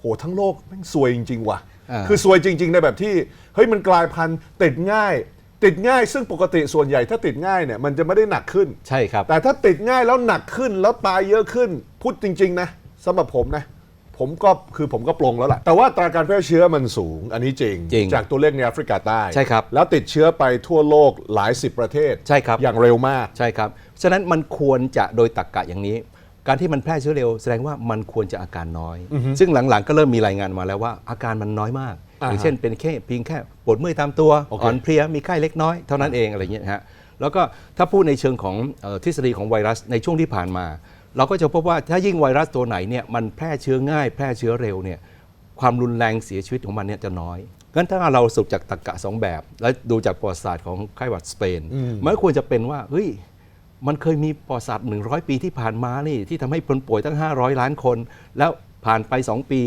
โหทั้งโลกแม่งซวยจริง ๆ ว่ะ อ่า คือซวยจริง ๆ ในแบบที่เฮ้ยมันกลายพันธุ์ติดง่าย ติดง่ายซึ่งปกติส่วนใหญ่ถ้าติดง่ายเนี่ยมันจะไม่ได้หนักขึ้น ใช่ครับ แต่ถ้าติดง่ายแล้วหนักขึ้นแล้วตายเยอะขึ้น พูดจริง ๆ นะสำหรับผมนะ ผมก็คือผมก็ปลงแล้วล่ะ แต่ว่าอัตราการแพร่เชื้อมันสูง อันนี้จริง จริงจากตัวเลขในแอฟริกาใต้ใช่ครับแล้วติดเชื้อไปทั่วโลกหลายสิบประเทศใช่ครับ อย่างเร็วมาก ใช่ครับ ฉะนั้นมันควรจะโดยตรรกกะอย่างนี้ การที่มันแพร่เชื้อเร็วแสดงว่ามันควรจะอาการน้อย ซึ่งหลังๆ ก็เริ่มมีรายงานมาแล้วว่าอาการมันน้อยมากอ่าอย่างเช่นเป็นแค่เพียงแค่ปวดเมื่อยตามตัวโอเคอ่อนเพลียมีไข้เล็กน้อยเท่านั้นเองอะไรเงี้ยนะฮะแล้วก็ถ้าพูดในเชิงของเอ่อทฤษฎีของไวรัสในช่วงที่ผ่านมา เราก็จะพบว่าถ้ายิ่งไวรัสตัวไหนเนี่ยมันแพร่เชื้อง่าย แพร่เชื้อเร็วเนี่ยความรุนแรงเสียชีวิตของมันเนี่ยจะน้อยงั้นถ้าเราสรุปจากตรรกะสองแบบ แล้วดูจากประวัติศาสตร์ของไข้หวัดสเปนมันก็ควรจะเป็นว่าเฮ้ย มันเคยมีประวัติศาสตร์100 ปีที่ผ่านมานี่ที่ทำให้คนป่วยตั้ง 500 ล้านคน แล้วผ่านไป 2 ปี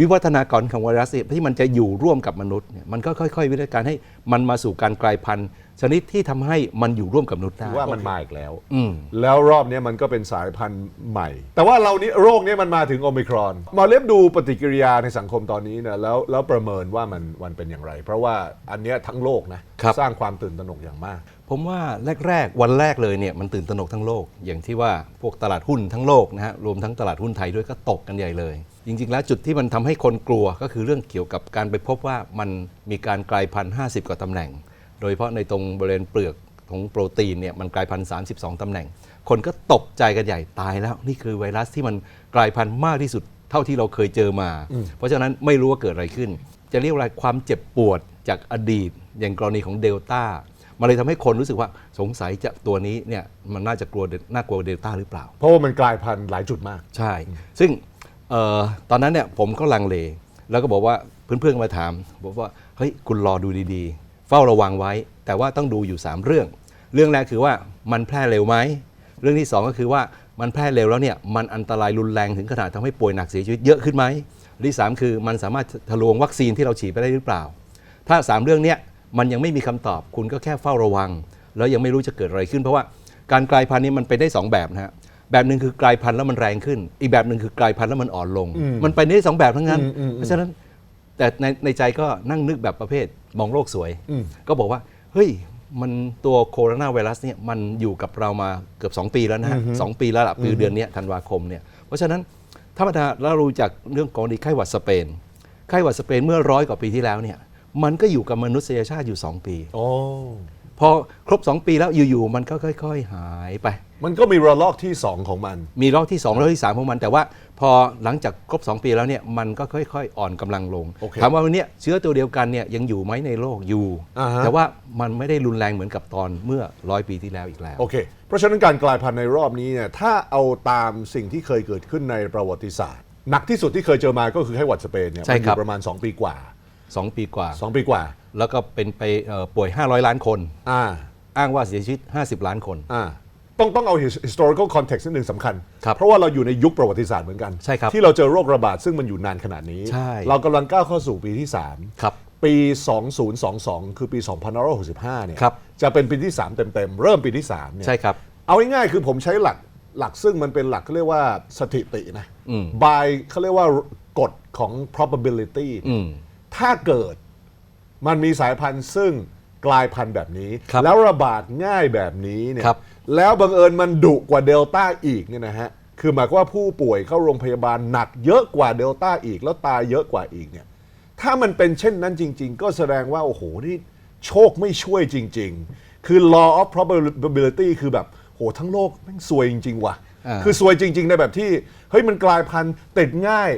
วิวัฒนาการของไวรัสเนี่ยที่มันจะอยู่ร่วมกับมนุษย์เนี่ยมันก็ค่อย ๆ วิธีการให้มันมาสู่การกลายพันธุ์ชนิดที่ทำให้มันอยู่ร่วมกับมนุษย์ได้ว่ามันมาอีกแล้วอืมแล้วรอบนี้มันก็เป็นสายพันธุ์ใหม่ แต่ว่าเรานี้โรคนี้มันมาถึงโอมิครอน มาเล็บดูปฏิกิริยาในสังคมตอนนี้นะแล้วแล้วประเมินว่ามันมันเป็นอย่างไร เพราะว่าอันเนี้ยทั้งโลกนะครับสร้างความตื่นตระหนกอย่างมาก ผมว่าแรกๆ วันแรกเลยเนี่ยมันตื่นตระหนกทั้งโลก อย่างที่ว่าพวกตลาดหุ้นทั้งโลกนะฮะรวมทั้งตลาดหุ้นไทยด้วยก็ตกกันใหญ่เลย จริง ๆ แล้วจุดที่มันทำให้คนกลัวก็คือเรื่องเกี่ยวกับการไปพบว่ามันมีการกลายพันธุ์50 กว่าตำแหน่ง โดยเฉพาะในตรงบริเวณเปลือกของโปรตีนเนี่ยมันกลายพันธุ์32ตำแหน่ง คนก็ตกใจกันใหญ่ตายแล้ว นี่คือไวรัสที่มันกลายพันธุ์มากที่สุดเท่าที่เราเคยเจอมา เพราะฉะนั้นไม่รู้ว่าเกิดอะไรขึ้น จะเรียกว่าอะไรความเจ็บปวดจากอดีต อย่างกรณีของเดลต้า มันเลยทำให้คนรู้สึกว่าสงสัยจะตัวนี้เนี่ยมันน่าจะกลัวเดน่ากลัวเดลต้าหรือเปล่า เพราะว่ามันกลายพันธุ์หลายจุดมาก ใช่ ซึ่งเออตอนนั้นเนี่ยผมก็ลังเล แล้วก็บอกว่าเพื่อนๆก็มาถาม บอกว่าเฮ้ยคุณรอดูดีๆ เฝ้าระวังไว้ แต่ว่าต้องดูอยู่ 3 เรื่อง เรื่องแรกคือว่ามันแพร่เร็วไหมเรื่องที่ 2 ก็คือว่ามันแพร่เร็วแล้วเนี่ยมันอันตรายรุนแรงถึงขนาดทำให้ป่วยหนักเสียชีวิตเยอะขึ้นไหมเรื่องที่สามคือมันสามารถทะลวงวัคซีนที่เราฉีดไปได้หรือเปล่า ถ้า 3 เรื่องเนี้ย มันยังไม่มีคำตอบ คุณก็แค่เฝ้าระวัง แล้วยังไม่รู้จะเกิดอะไรขึ้น เพราะว่าการกลายพันธุ์นี้มันไปได้สองแบบนะฮะแบบหนึ่งคือกลายพันธุ์แล้วมันแรงขึ้น อีกแบบหนึ่งคือกลายพันธุ์แล้วมันอ่อนลง มันไปได้สองแบบทั้งนั้น เพราะฉะนั้นแต่ในในใจก็นั่งนึกแบบประเภทมองโลกสวย ก็บอกว่า เฮ้ยมันตัวโคโรนาไวรัสเนี่ยมันอยู่กับเรามาเกือบ 2 ปีแล้วนะฮะสองปีแล้วล่ะปีเดือนเนี้ยธันวาคมเนี่ยเพราะฉะนั้นธรรมดาเรารู้จากเรื่องของดีไข้หวัดสเปนไข้หวัดสเปนเมื่อร้อยกว่าปีที่แล้วเนี่ย มันก็อยู่กับมนุษยชาติอยู่ 2 ปี โอ้ พอครบ 2 ปีแล้วอยู่ๆมันก็ค่อย ๆ หายไป มันก็มีระลอกที่ 2 ของมัน มีรอบที่2รอบที่ 3 ของมันแต่ว่าพอหลังจากครบ 2 ปีแล้วเนี่ยมันก็ค่อยๆ อ่อนกำลังลง โอเคถามว่าวันเนี้ยเชื้อตัวเดียวกันเนี่ยยังอยู่ไหมในโลกอยู่ อ่าฮะ แต่ว่ามันไม่ได้รุนแรงเหมือนกับตอนเมื่อร้อยปีที่แล้วอีกแล้ว โอเค เพราะฉะนั้นการกลายพันธุ์ในรอบนี้เนี่ยถ้าเอาตามสิ่งที่เคยเกิดขึ้นในประวัติศาสตร์ หนักที่สุดที่เคยเจอมาก็คือไข้หวัดสเปนเนี่ยใช่มันอครับยู่ประมาณ 2 ปีกว่า 2 ปีกว่า 2 ปีกว่า แล้วก็เป็นไปเอ่อป่วย 500 ล้านคน อ่า อ้างว่าเสียชีวิต 50 ล้านคน อ่า ต้องต้องเอา his- historical context นิดหนึ่งสำคัญครับเพราะว่าเราอยู่ในยุคประวัติศาสตร์เหมือนกัน ใช่ครับ ที่เราเจอโรคระบาดซึ่งมันอยู่นานขนาดนี้ ใช่ เรากำลังก้าวเข้าสู่ปีที่ 3 ครับ ปี 2022 คือปี 2565 เนี่ยครับจะเป็นปีที่ 3 เต็มๆ เริ่มปีที่ 3 เนี่ย ใช่ครับ เอาง่ายๆ คือผมใช้หลักหลักซึ่งมันเป็นหลักเขาเรียกว่าสถิตินะ by เขาเรียกว่ากฎของ probability อืม ถ้าเกิดมันมีสายพันธุ์ซึ่งกลายพันธุ์แบบนี้ ครับแล้วระบาดง่ายแบบนี้เนี่ยครับ แล้วบังเอิญมันดุกว่าเดลต้าอีกเนี่ยนะฮะคือหมายความว่าผู้ป่วยเข้าโรงพยาบาลหนักเยอะกว่าเดลต้าอีก แล้วตายเยอะกว่าอีกเนี่ยถ้ามันเป็นเช่นนั้นจริง ๆ ก็แสดงว่า โอ้โห นี่โชคไม่ช่วยจริง ๆ คือ law of probability คือแบบโหทั้งโลกแม่งซวยจริง ๆ ว่ะ อ่า คือซวยจริง ๆ ในแบบที่ เฮ้ยมันกลายพันธุ์ติดง่าย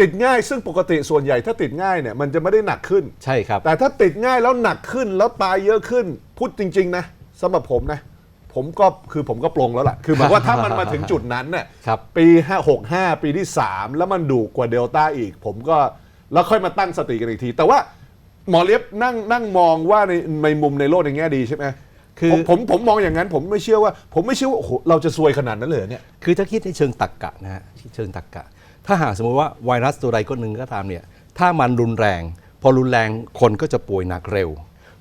ติดง่ายซึ่งปกติส่วนใหญ่ถ้าติดง่ายเนี่ยมันจะไม่ได้หนักขึ้น ใช่ครับ แต่ถ้าติดง่ายแล้วหนักขึ้นแล้วตายเยอะขึ้น พูดจริง ๆ นะสำหรับผมนะ ผมก็คือผมก็ปลงแล้วล่ะ คือหมายว่าถ้ามันมาถึงจุดนั้นเนี่ยครับปี5 6 5 ปีที่ 3 แล้วมันดุกว่าเดลต้าอีก ผมก็แล้วค่อยมาตั้งสติกันอีกที แต่ว่าหมอเลียบนั่งนั่งมองว่าในในมุมในโลกในแง่ดีใช่ไหมคือผมผมผมมองอย่างนั้นผมไม่เชื่อว่า ผมไม่เชื่อว่าโอ้โหเราจะซวยขนาดนั้นเลยเหรอเนี่ย คือถ้าคิดในเชิงตรรกกะนะฮะเชิงตรรกกะ ถ้าหากสมมติว่าไวรัสตัวใดก็หนึ่งก็ตามเนี่ยถ้ามันรุนแรง พอรุนแรงคนก็จะป่วยหนักเร็ว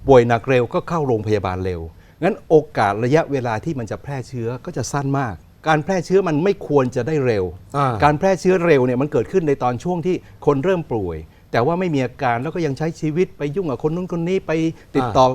ป่วยหนักเร็วก็เข้าโรงพยาบาลเร็ว งั้นโอกาสระยะเวลาที่มันจะแพร่เชื้อก็จะสั้นมาก การแพร่เชื้อมันไม่ควรจะได้เร็วอ่าการแพร่เชื้อเร็วเนี่ยมันเกิดขึ้นในตอนช่วงที่คนเริ่มป่วย แต่ว่าไม่มีอาการแล้วก็ยังใช้ชีวิตไปยุ่งกับคนนู้นคนนี้ไปติดต่อ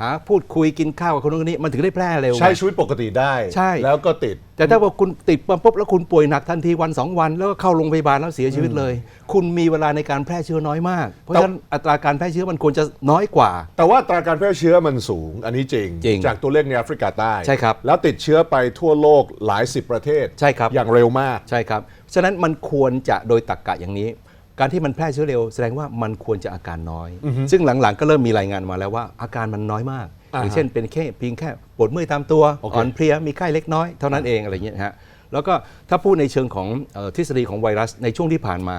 หาพูดคุยกินข้าวกับคนนู้นคนนี้มันถึงได้แพร่เร็วใช้ไงชีวิตปกติได้ ใช่ แล้วก็ติด แต่ถ้าว่าคุณติดมาปุ๊บแล้วคุณป่วยหนักทันทีวันสองวัน แล้วก็เข้าโรงพยาบาลแล้วเสียชีวิตเลย คุณมีเวลาในการแพร่เชื้อน้อยมาก เพราะฉะนั้นอัตราการแพร่เชื้อมันควรจะน้อยกว่า แต่ว่าอัตราการแพร่เชื้อมันสูง อันนี้จริง จริงจากตัวเลขในแอฟริกาใต้ใช่ครับแล้วติดเชื้อไปทั่วโลกหลายสิบประเทศใช่ครับ อย่างเร็วมาก ใช่ครับ ฉะนั้นมันควรจะโดยตรรกกะอย่างนี้ การที่มันแพร่เชื้อเร็วแสดงว่ามันควรจะอาการน้อย ซึ่งหลังๆ ก็เริ่มมีรายงานมาแล้วว่าอาการมันน้อยมากอ่าฮะอย่างเช่นเป็นแค่เพียงแค่ปวดเมื่อยตามตัวโอเคอ่อนเพลียมีไข้เล็กน้อยเท่านั้นเองอะไรเงี้ยฮะแล้วก็ถ้าพูดในเชิงของเอ่อทฤษฎีของไวรัสในช่วงที่ผ่านมา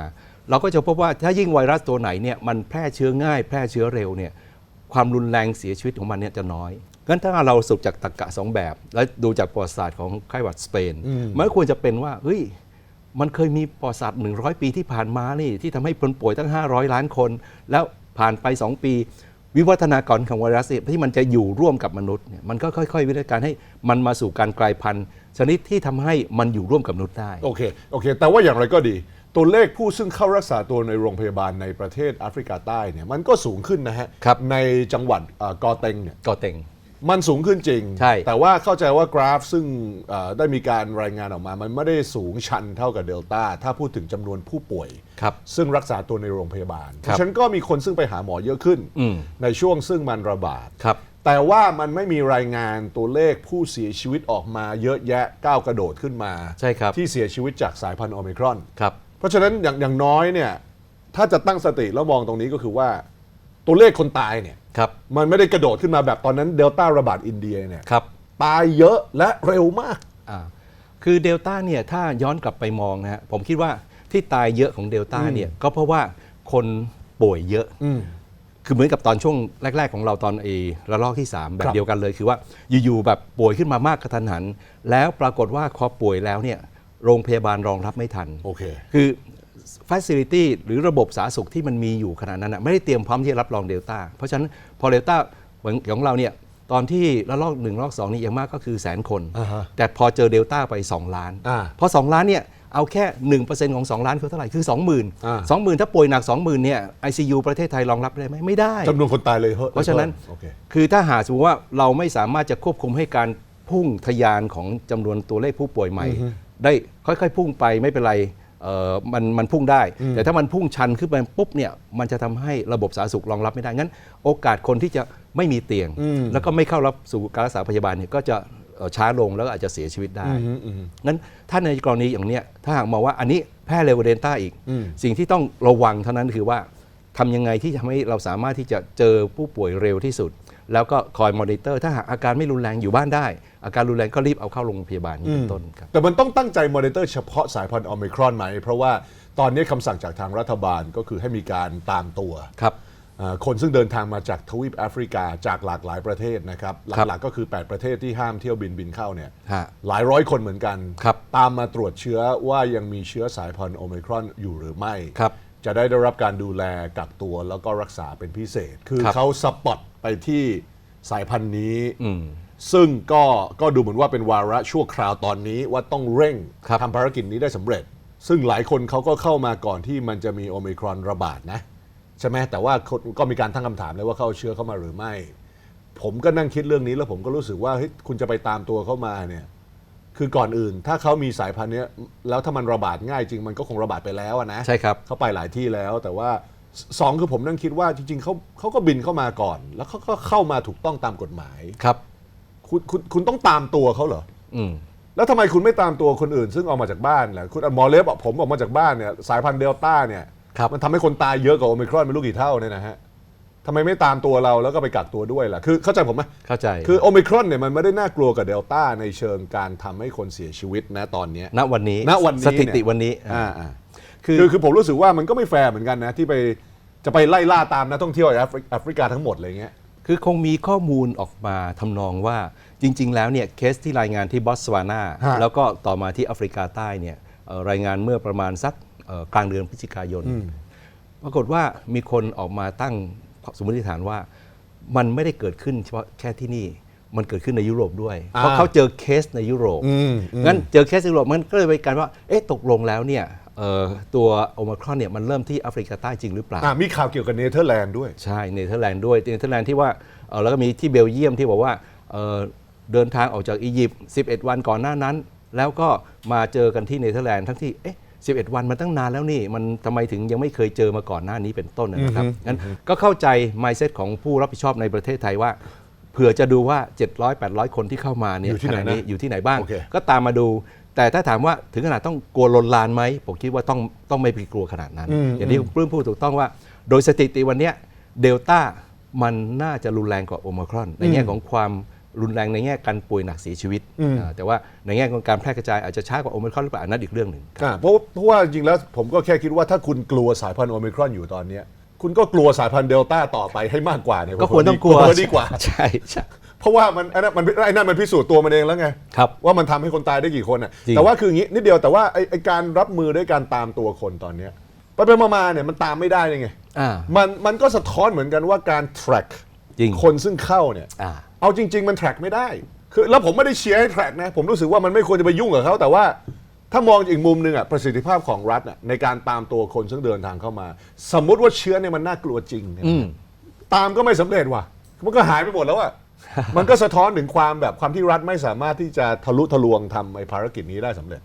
เราก็จะพบว่าถ้ายิ่งไวรัสตัวไหนเนี่ยมันแพร่เชื้อง่าย แพร่เชื้อเร็วเนี่ยความรุนแรงเสียชีวิตของมันเนี่ยจะน้อยงั้นถ้าเราสรุปจากตรรกะสองแบบ และดูจากประวัติศาสตร์ของไข้หวัดสเปนมันก็ควรจะเป็นว่าเฮ้ย มันเคยมีประวัติศาสตร์100 ปีที่ผ่านมานี่ที่ทำให้คนป่วยตั้ง 500 ล้านคน แล้วผ่านไป 2 ปี วิวัฒนาการของไวรัสเนี่ยที่มันจะอยู่ร่วมกับมนุษย์เนี่ยมันก็ค่อย ๆ วิวัฒนาการให้มันมาสู่การกลายพันธุ์ ชนิดที่ทำให้มันอยู่ร่วมกับมนุษย์ได้โอเคโอเค แต่ว่าอย่างไรก็ดี ตัวเลขผู้ซึ่งเข้ารักษาตัวในโรงพยาบาลในประเทศแอฟริกาใต้เนี่ยมันก็สูงขึ้นนะฮะครับในจังหวัดเอ่อกอเต็งเนี่ยก็เต็ง มันสูงขึ้นจริง ใช่ แต่ว่าเข้าใจว่ากราฟซึ่งเอ่อได้มีการรายงานออกมา มันไม่ได้สูงชันเท่ากับเดลต้า ถ้าพูดถึงจำนวนผู้ป่วย ครับ ซึ่งรักษาตัวในโรงพยาบาล เพครับราะฉะนั้นก็มีคนซึ่งไปหาหมอเยอะขึ้น อืม ในช่วงซึ่งมันระบาด ครับ แต่ว่ามันไม่มีรายงานตัวเลขผู้เสียชีวิตออกมาเยอะแยะก้าวกระโดดขึ้นมา ใช่ครับ ที่เสียชีวิตจากสายพันธุ์โอมิครอน ครับ เพราะฉะนั้นอย่างอย่างน้อยเนี่ยถ้าจะตั้งสติแล้วมองตรงนี้ก็คือว่า ตัวเลขคนตายเนี่ย ครับมันไม่ได้กระโดดขึ้นมาแบบตอนนั้นเดลต้าระบาดอินเดียเนี่ยครับตายเยอะและเร็วมากอ่าคือเดลต้าเนี่ยถ้าย้อนกลับไปมองนะฮะผมคิดว่าที่ตายเยอะของเดลต้าเนี่ยก็เพราะว่าคนป่วยเยอะคือเหมือนกับตอนช่วงแรก ๆ ของเราตอนเอระลอกที่ 3 แบครับบ เดียวกันเลยคือว่าอยู่ๆแบบป่วยขึ้นมามากกระทันหัน แล้วปรากฏว่าพอป่วยแล้วเนี่ยโรงพยาบาลรองรับไม่ทัน โอเค คือ Facility หรือระบบสาธารณสุขที่มันมีอยู่ขนาดนั้นนะไม่ได้เตรียมพร้อมที่จะรับรองเดลต้า เพราะฉะนั้นพอเดลต้าเหมือนของเราเนี่ยตอนที่ระลอกหนึ่งระลอกสองนี่อย่างมากก็คือแสนคนอ่าฮะแต่พอเจอเดลต้าไป 2 ล้านอ่าพอ 2 ล้านเนี่ยเอาแค่ 1%ของ 2 ล้านคือเท่าไหร่ คือ 20,000อ่า20,000 ถ้าป่วยหนัก 20,000เนี่ย ICU ประเทศไทยรองรับได้ไหมไม่ได้จำนวนคนตายเลยเพราะฉะนั้นโอเคคือถ้าหากสมมติว่าเราไม่สามารถจะควบคุมให้การพุ่งทะยานของจำนวนตัวเลขผู้ป่วยใหม่ ได้ค่อยๆพุ่งไปไม่เป็นไรเอ่อ มันมันพุ่งได้ แต่ถ้ามันพุ่งชันขึ้นไปปุ๊บเนี่ยมันจะทำให้ระบบสาธารณสุขรองรับไม่ได้งั้น โอกาสคนที่จะไม่มีเตียง แล้วก็ไม่เข้ารับสู่การรักษาพยาบาลเนี่ยก็จะเอ่อช้าลงแล้วก็อาจจะเสียชีวิตได้งั้นถ้าในกรณีอย่างเนี้ยถ้าหากมองว่าอันนี้แพร่เร็วกว่าเดลต้าอีก สิ่งที่ต้องระวังเท่านั้นคือว่าทำยังไงที่จะทำให้เราสามารถที่จะเจอผู้ป่วยเร็วที่สุด แล้วก็คอยมอนิเตอร์ ถ้าหากอาการไม่รุนแรงอยู่บ้านได้ อาการรุนแรงก็รีบเอาเข้าโรงพยาบาลนี้เป็นต้นครับ แต่มันต้องตั้งใจมอนิเตอร์เฉพาะสายพันธุ์โอมิครอนไหม เพราะว่าตอนนี้คำสั่งจากทางรัฐบาลก็คือให้มีการตามตัวครับ อ่าคนซึ่งเดินทางมาจากทวีปแอฟริกาจากหลากหลายประเทศนะครับ ครับหลักๆก็คือ 8 ประเทศที่ห้ามเที่ยวบินบินเข้าเนี่ยฮะหลายร้อยคนเหมือนกันครับตามมาตรวจเชื้อว่ายังมีเชื้อสายพันธุ์โอมิครอนอยู่หรือไม่ ครับจะได้ได้รับการดูแลกักตัวแล้วก็รักษาเป็นพิเศษ คือครับ เขาสปอตไปที่สายพันธุ์นี้ ซึ่งก็ก็ดูเหมือนว่าเป็นวาระชั่วคราวตอนนี้ว่าต้องเร่งครับทำภารกิจนี้ได้สำเร็จ ซึ่งหลายคนเขาก็เข้ามาก่อนที่มันจะมีโอมิครอนระบาดนะ ใช่ไหมแต่ว่าคนก็มีการตั้งคำถามเลยว่าเขาเอาเชื้อเข้ามาหรือไม่ ผมก็นั่งคิดเรื่องนี้แล้วผมก็รู้สึกว่าเฮ้ยคุณจะไปตามตัวเข้ามาเนี่ยคือก่อนอื่น ถ้าเขามีสายพันธุ์เนี้ยแล้วถ้ามันระบาดง่ายจริงมันก็คงระบาดไปแล้วอะนะใช่ครับ เขาไปหลายที่แล้วแต่ว่าสสองคือผมนั่งคิดว่าจริงๆเขาเขาก็บินเข้ามาก่อน แล้วเขาก็เข้ามาถูกต้องตามกฎหมาย ครับ คุณคุณคุณต้องตามตัวเขาเหรอ อืม แล้วทำไมคุณไม่ตามตัวคนอื่น ซึ่งออกมาจากบ้านแหละคุณหมอเล็บบอกผมออกมาจากบ้านเนี่ยสายพันธุ์เดลต้าเนี่ยครับ มันทำให้คนตายเยอะกว่าโอมิครอนไม่รู้กี่เท่าเนี่ยนะฮะทำไมไม่ตามตัวเราแล้วก็ไปกักตัวด้วยล่ะคือเข้าใจผมไหม เข้าใจคือโอมิครอนเนี่ยมันไม่ได้น่ากลัวกับเดลต้าในเชิงการทำให้คนเสียชีวิตนะตอนเนี้ย ณวันนี้ณวันนี้สถิติเนี่ย วันนี้อ่าอ่าคือคือคือผมรู้สึกว่ามันก็ไม่แฟร์เหมือนกันนะ ที่ไปจะไปไล่ล่าตามนักท่องเที่ยวแอฟริแอฟริกาทั้งหมดอะไรเงี้ย คือคงมีข้อมูลออกมาทำนองว่าจริง ๆ แล้วเนี่ยเคสที่รายงานที่บอตสวานาฮะแล้วก็ต่อมาที่แอฟริกาใต้เนี่ยเอ่อรายงานเมื่อประมาณสักเอ่อกลางเดือนพฤศจิกายน ปรากฏว่ามีคนออกมาตั้งสมมติฐานว่า มันไม่ได้เกิดขึ้นเฉพาะแค่ที่นี่ มันเกิดขึ้นในยุโรปด้วยอ่าเพราะเขาเจอเคสในยุโรปอืมอืม งั้นเจอเคสในยุโรปมันก็เลยเป็นการว่า เอ๊ะตกลงแล้วเนี่ยเอ่อ ตัวโอมครอนเนี่ยมันเริ่มที่แอฟริกาใต้จริงหรือเปล่า อะมีข่าวเกี่ยวกับเนเธอร์แลนด์ด้วย ใช่เนเธอร์แลนด์ด้วยเนเธอร์แลนด์ที่ว่าเอ่อแล้วก็มีที่เบลเยียมที่บอกว่าเอ่อเดินทางออกจากอียิปต์11 วันก่อนหน้านั้น แล้วก็มาเจอกันที่เนเธอร์แลนด์ทั้งที่เอ๊ะ11 วันมันตั้งนานแล้วนี่ มันทำไมถึงยังไม่เคยเจอมาก่อนหน้านี้เป็นต้นนะครับงั้นก็เข้าใจ mindset ของผู้รับผิดชอบในประเทศไทยว่าเผื่อจะดูว่า 700 800 คนที่เข้ามาเนี่ยอยู่ที่ไหนขณะนะอยู่ที่ไหนบ้าง โอเค ก็ตามมาดู แต่ถ้าถามว่าถึงขนาดต้องกลัวลนลานไหมผมคิดว่าต้องต้องไม่ไปกลัวขนาดนั้นอย่างที่คุณปลื้มพูดถูกต้องว่า โดยสถิติวันเนี้ยเดลต้ามันน่าจะรุนแรงกว่าโอมครอน ในแง่ของความรุนแรงในแง่การป่วยหนักเสียชีวิตอ่าแต่ว่าในแง่ของการแพร่กระจายอาจจะช้ากว่าโอมครอนหรือเปล่าอันนั้นอีกเรื่องหนึ่ง อะเพราะเพราะว่าจริงแล้วผมก็แค่คิดว่าถ้าคุณกลัวสายพันธุ์โอมิครอนอยู่ตอนเนี้ยคุณก็กลัวสายพันธุ์เดลต้าต่อไปให้มากกว่าเนี่ยก็ควรต้องกลัวดีกว่า ใช่ใช่ เพราะว่ามันไอ้นั่นมันไอ้นั่นมันพิสูจน์ตัวมันเองแล้วไงครับว่ามันทำให้คนตายได้กี่คนอะจริง แต่ว่าคืออย่างนี้นิดเดียวแต่ว่าไอ้ไอ้การรับมือด้วยการตามตัวคนตอนเนี้ยไปไปมาๆเนี่ยมันตามไม่ได้เลยไงอ่า มันมันก็สะท้อนเหมือนกันว่าการ track จริงคนซึ่งเข้าเนี่ยอ่า เอาจริง ๆ มัน track ไม่ได้คือแล้วผมไม่ได้เชียร์ให้ track นะผมรู้สึกว่ามันไม่ควรจะไปยุ่งกับเขาแต่ว่าถ้ามองอีกมุมหนึ่งอะประสิทธิภาพของรัฐอะในการตามตัวคนซึ่งเดินทางเข้ามา สมมุติว่าเชื้อเนี่ยมันน่ากลัวจริงเนี่ยอืมตามก็ไม่สำเร็จว่ะ มันก็หายไปหมดแล้วอะ มันก็สะท้อนถึงความแบบความที่รัฐไม่สามารถที่จะทะลุทะลวงทำไอ้ภารกิจนี้ได้สำเร็จ